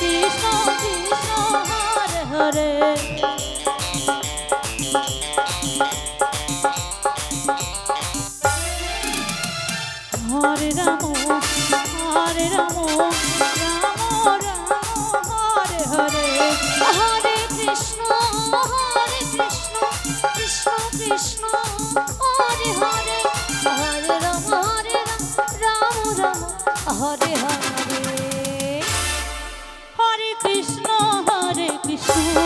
Krishna Krishna Hare Hare. Krishna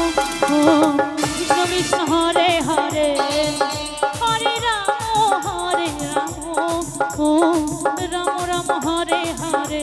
Krishna Hare Hare Hare Ram Hare Ram Ram Ram Hare Hare.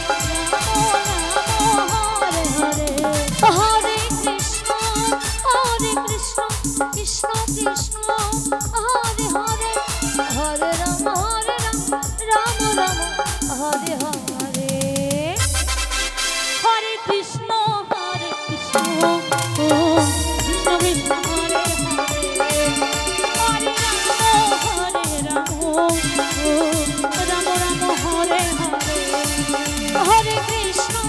Krishna